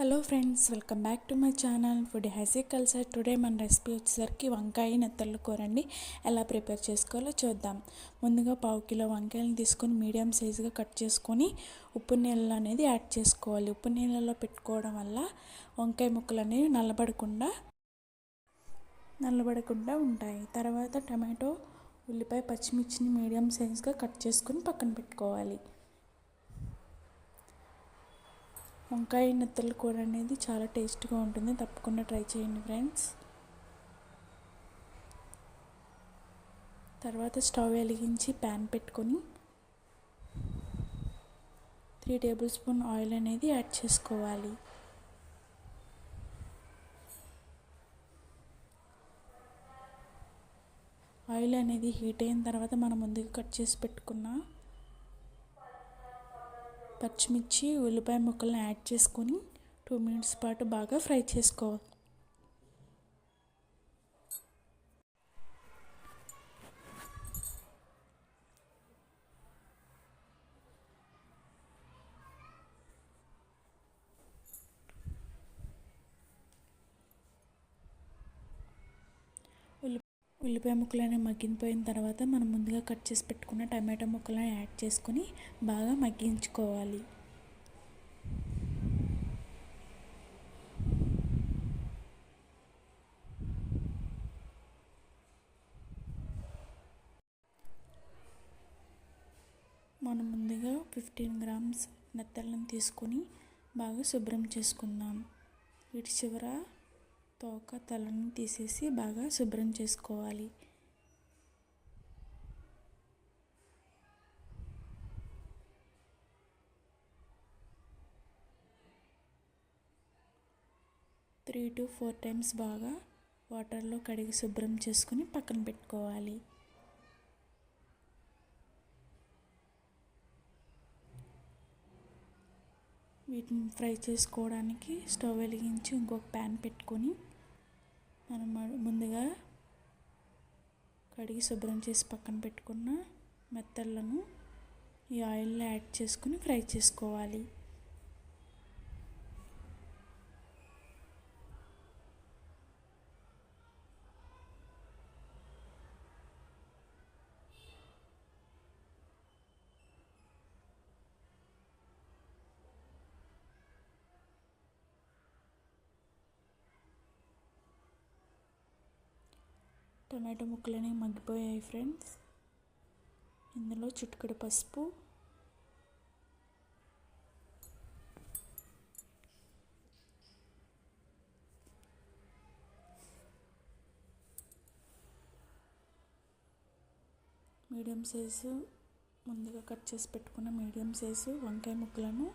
Hello friends welcome back to my channel food Hasse culture today మన recipe వచ్చేసరికి వంకాయ నెత్తళ్ళు కూర అండి ఎలా ప్రిపేర్ చేసుకోవాలో చూద్దాం. ముందుగా పావు కిలో వంకాయలను తీసుకొని మీడియం సైజుగా కట్ చేసుకొని ఉప్పు నీళ్ళు అనేది యాడ్ చేసుకోవాలి. ఉప్పు నీళ్ళలో పెట్టుకోవడం వల్ల వంకాయ ముక్కలు అనేవి నల్లబడకుండా నల్లబడకుండా ఉంటాయి. తర్వాత టమాటో ఉల్లిపాయ పచ్చిమిర్చిని మీడియం సైజుగా కట్ చేసుకొని పక్కన పెట్టుకోవాలి. వంకాయ నెత్తల కూర అనేది చాలా టేస్ట్గా ఉంటుంది. తప్పకుండా ట్రై చేయండి ఫ్రెండ్స్. తర్వాత స్టవ్ వెలిగించి ప్యాన్ పెట్టుకొని త్రీ టేబుల్ స్పూన్ ఆయిల్ అనేది యాడ్ చేసుకోవాలి. ఆయిల్ అనేది హీట్ అయిన తర్వాత మనం ముందుగా కట్ చేసి పెట్టుకున్న పచ్చిమిర్చి ఉల్లిపాయ ముక్కలను యాడ్ చేసుకొని టూ మినిట్స్ పాటు బాగా ఫ్రై చేసుకోవాలి. ఉల్లిపాయ ముక్కలని మగ్గిపోయిన తర్వాత మనం ముందుగా కట్ చేసి పెట్టుకున్న టమాటా ముక్కలను యాడ్ చేసుకొని బాగా మగ్గించుకోవాలి. మనం ముందుగా ఫిఫ్టీన్ గ్రామ్స్ నెత్తళ్ళను తీసుకొని బాగా శుభ్రం చేసుకుందాం. వీటి చివర తోక తలను తీసేసి బాగా శుభ్రం చేసుకోవాలి. త్రీ టు ఫోర్ టైమ్స్ బాగా వాటర్లో కడిగి శుభ్రం చేసుకుని పక్కన పెట్టుకోవాలి. వీటిని ఫ్రై చేసుకోవడానికి స్టవ్ వెలిగించి ఇంకొక ప్యాన్ పెట్టుకొని మనం ముందుగా కడిగి శుభ్రం చేసి పక్కన పెట్టుకున్న మెత్తళ్ళను ఈ ఆయిల్లో యాడ్ చేసుకుని ఫ్రై చేసుకోవాలి. టమాటో ముక్కలని మగ్గిపోయాయి ఫ్రెండ్స్. ఇందులో చిటికెడు పసుపు. మీడియం సైజు ముందుగా కట్ చేసి పెట్టుకున్న మీడియం సైజు వంకాయ ముక్కలను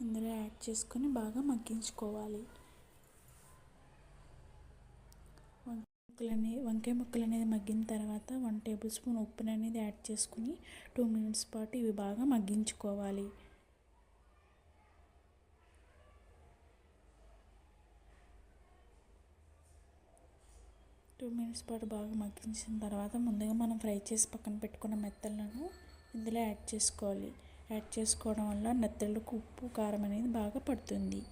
ఇందులో యాడ్ చేసుకొని బాగా మగ్గించుకోవాలి. ముక్కలని వంకాయ ముక్కలు అనేది మగ్గిన తర్వాత వన్ టేబుల్ స్పూన్ ఉప్పు అనేది యాడ్ చేసుకుని టూ మినిట్స్ పాటు ఇవి బాగా మగ్గించుకోవాలి. టూ మినిట్స్ పాటు బాగా మగ్గించిన తర్వాత ముందుగా మనం ఫ్రై చేసి పక్కన పెట్టుకున్న మెత్తలను ఇందులో యాడ్ చేసుకోవాలి. యాడ్ చేసుకోవడం వల్ల నెత్తళ్ళకు ఉప్పు కారం అనేది బాగా పడుతుంది.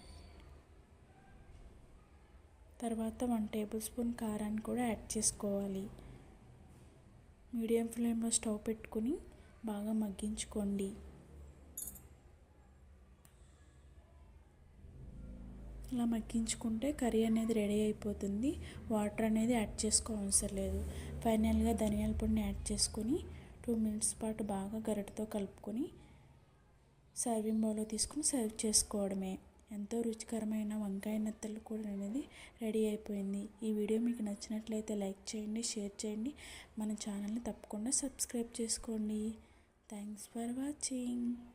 తర్వాత వన్ టేబుల్ స్పూన్ కారాన్ని కూడా యాడ్ చేసుకోవాలి. మీడియం ఫ్లేమ్లో స్టవ్ పెట్టుకుని బాగా మగ్గించుకోండి. ఇలా మగ్గించుకుంటే కర్రీ అనేది రెడీ అయిపోతుంది. వాటర్ అనేది యాడ్ చేసుకోవసరం లేదు. ఫైనల్గా ధనియాల పొడిని యాడ్ చేసుకొని టూ మినిట్స్ పాటు బాగా గరిటతో కలుపుకొని సర్వింగ్ బౌల్లో తీసుకుని సర్వ్ చేసుకోవడమే. ఎంతో రుచికరమైన వంకాయ నెత్తలు కూడా అనేది రెడీ అయిపోయింది. ఈ వీడియో మీకు నచ్చినట్లయితే లైక్ చేయండి షేర్ చేయండి. మన ఛానల్ని తప్పకుండా సబ్స్క్రైబ్ చేసుకోండి. Thanks for watching.